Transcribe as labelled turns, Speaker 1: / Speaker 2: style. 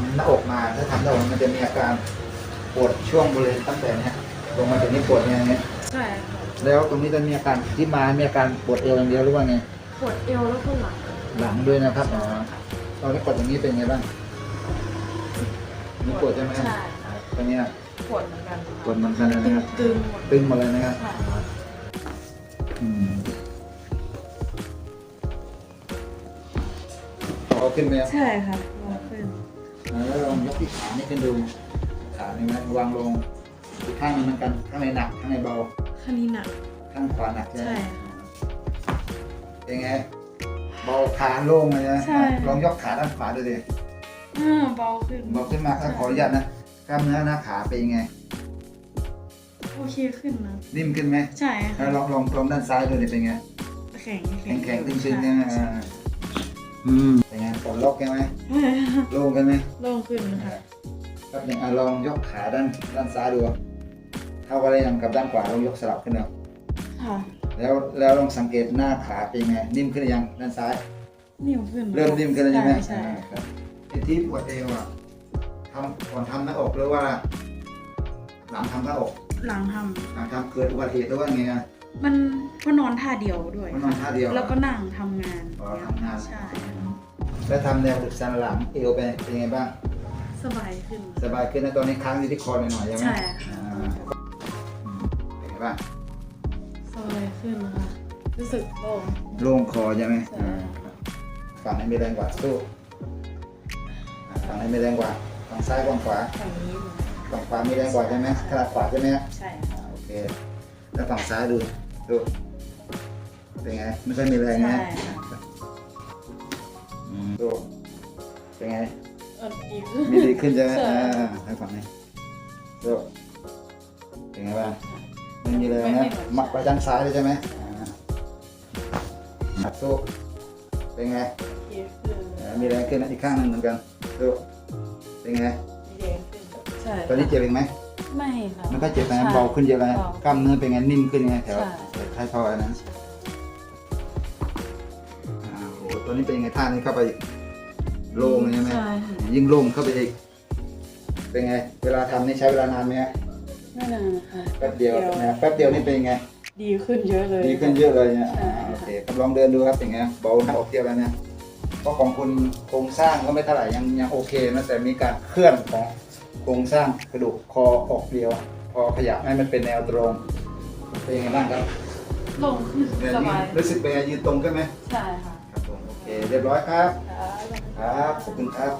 Speaker 1: ำหน้าอกมาถ้าทำหน้าอกมันจะมีอาการปวดช่วงบริเวณตั้งแต่เนี้ยลงมาถึงนี้ปวดเนี่ยอย่างเงี้ย
Speaker 2: ใช่ค่ะ
Speaker 1: แล้วตรงนี้จะมีอาการที่มามีอาการปวดเอวอย่างเดียวหรือว่าไง
Speaker 2: ปวดเอวแล้วก็หลัง
Speaker 1: หลังด้วยนะครับอ๋อตอนนี้ปวดอย่างนี้เป็นไงบ้างมีปวดใช่ไหม
Speaker 2: ใช่
Speaker 1: ตรงเนี้ย
Speaker 2: ปวดเหมือนกัน
Speaker 1: ปวดเหมือนกันเลยนะครับ
Speaker 2: ตึงหมด
Speaker 1: ตึงหมดเลยนะครับ
Speaker 2: ค่ะ
Speaker 1: อืมเอาขึ้นไหมครับ
Speaker 2: ใช่ค่ะลงขึ้น
Speaker 1: อ่า แล้วลองยกที่ขานี่ขึ้นดู ขานี่ไหมวางลงอีกข้างหนึงเหมือนกัน ข้างในหนัก ข้างในเบา
Speaker 2: ข้างนี้หนัก
Speaker 1: ข้างขวาหนักใช่ไหม
Speaker 2: ใช่ค่ะ
Speaker 1: เป็นไง เบาขาโล่งเลยนะ
Speaker 2: ใช่
Speaker 1: ลองยกขาด้านขวาดูดิ
Speaker 2: อ่าเบาขึ้น
Speaker 1: เบาขึ้นมาถ้าขออนุญาตนะ กล้ามเนื้อหน้าขาเป็นยังไง
Speaker 2: โอเคขึ้นนะ
Speaker 1: นิ่มขึ้นไหม
Speaker 2: ใช่ค่ะ
Speaker 1: แล้วลองลองลองด้านซ้ายดูดิเป็นไง
Speaker 2: แข็ง
Speaker 1: แข็งแข็งตึงตึง
Speaker 2: ใช่
Speaker 1: ใช่ไหมอ่าอืม เป็นไงปลดล็อกใช่ไหม
Speaker 2: ใช่ค่ะ
Speaker 1: โล่งกันไหม
Speaker 2: โล่งขึ้นนะคะ
Speaker 1: ครับอย่างอะลองยกขาด้านด้านซ้ายดูเท่ากันเลยยังกับด้านขวาลองยกสลับขึ้นเอา
Speaker 2: ค่ะ
Speaker 1: แล้วแล้วลองสังเกตหน้าขาเป็นยังไง นิ่มขึ้นหรือยังด้านซ้าย
Speaker 2: นิ่มขึ้น
Speaker 1: เริ่มนิ่มขึ้นแล้วใช่ไหม
Speaker 2: ใช่
Speaker 1: อ่าครับที่ที่ปวดเอวอะทำก่อนทำหน้าอกหรือว่า หลังทำหน้าอก
Speaker 2: หลังท
Speaker 1: หลังทำเกิดอุบัติเหตุหรือว่าไงอะำ
Speaker 2: มันก็นอนท่าเดียวด้วย
Speaker 1: มันนอนท่าเดียว
Speaker 2: แล้วก็นั่งทำงาน
Speaker 1: อ๋อทำงาน
Speaker 2: ใช่
Speaker 1: แล้วทำแนวดึกสันหลังเอวเป็นเป็นยังไงบ้าง
Speaker 2: สบายขึ้น
Speaker 1: สบายขึ้นนะตอนนี้ค้างอยู่ที่คอหน่อยๆใช่ไหม
Speaker 2: ใช่ค่ะ
Speaker 1: อ่าอืมเป็นไงบ้าง
Speaker 2: สบายขึ้นนะคะ รู้สึกโล่ง
Speaker 1: โล่งคอใช่ไหม
Speaker 2: ใช่
Speaker 1: อ่าฝั่งไหนมีแรงกว่าสู้อ่าฝั่งไหนมีแรงกว่าฝั่งซ้ายฝั่งขวา
Speaker 2: ฝั่งนี้เหมือนกัน
Speaker 1: ฝั่งขวามีแรงกว่าใช่ไหมขนาดขวาใช่ไหมฮะ
Speaker 2: ใช่ค่ะ
Speaker 1: อ่าโอเค แล้วฝั่งซ้ายดู ดู เป็นไง ไม่ค่อยมีแรงนะ
Speaker 2: ใช่
Speaker 1: อืม ดูเป็นไง
Speaker 2: เออดีขึ้น
Speaker 1: มีดีขึ้นใช่ไหม
Speaker 2: ใช่
Speaker 1: อ่าให้ฝั่งนี้ดูเป็นไงบ้างไม่มีแรงนะมัดไปด้านซ้ายเลยใช่ไหมอ่าหัดสู้เป็นไง
Speaker 2: ดีขึ้น
Speaker 1: อ่ามีแรงขึ้นนะอีกข้างหนึงเหมือนกันดูเป็นไง
Speaker 2: ดีขึ้นใช่
Speaker 1: ตอนนี้เจ็บอีกไหม
Speaker 2: ไม่ค่ะ
Speaker 1: มันก็เจ็บนะ
Speaker 2: ใช่
Speaker 1: เบาขึ้นเยอะเลย
Speaker 2: เบาก
Speaker 1: ล้ามเนื้อเป็นไงนิ่มขึ้นไงแถว
Speaker 2: ใช่
Speaker 1: แถวท้ายทอยนะอ่าโอ้โหตัวนี้เป็นยังไงท่านี้เข้าไปโล่งเลยใช่ไหม
Speaker 2: ใช่ค่ะ
Speaker 1: ยิ่งโล่งเข้าไปอีก เป็นไง เวลาทำนี่ใช้เวลานานไหมฮะ
Speaker 2: ไม่นานค่ะ
Speaker 1: แป๊บเดียวนะแป๊บเดียวนี่เป็นยังไง
Speaker 2: ดีขึ้นเยอะเลย
Speaker 1: ดีขึ้นเยอะเลยเนี่ย
Speaker 2: ใช่
Speaker 1: อ่าโอเคครับลองเดินดูครับเป็นไงเบาหน้าอกเทียบแล้วเนี่ยเพราะของคุณโครงสร้างก็ไม่เท่าไหร่ยังยังโอเคนะแต่มีการเคลื่อนของโครงสร้างกระดูกคอออกเดียว พอขยับให้มันเป็นแนวตรง เป็นยังไงบ้างครับ
Speaker 2: โล่งขึ้นสบาย
Speaker 1: รู้สึกเป็นไงยืนตรงขึ้นไหม
Speaker 2: ใช่ค่ะ
Speaker 1: ครับผมโอ เรียบร้อยครับ ครับ ขอบคุณครับ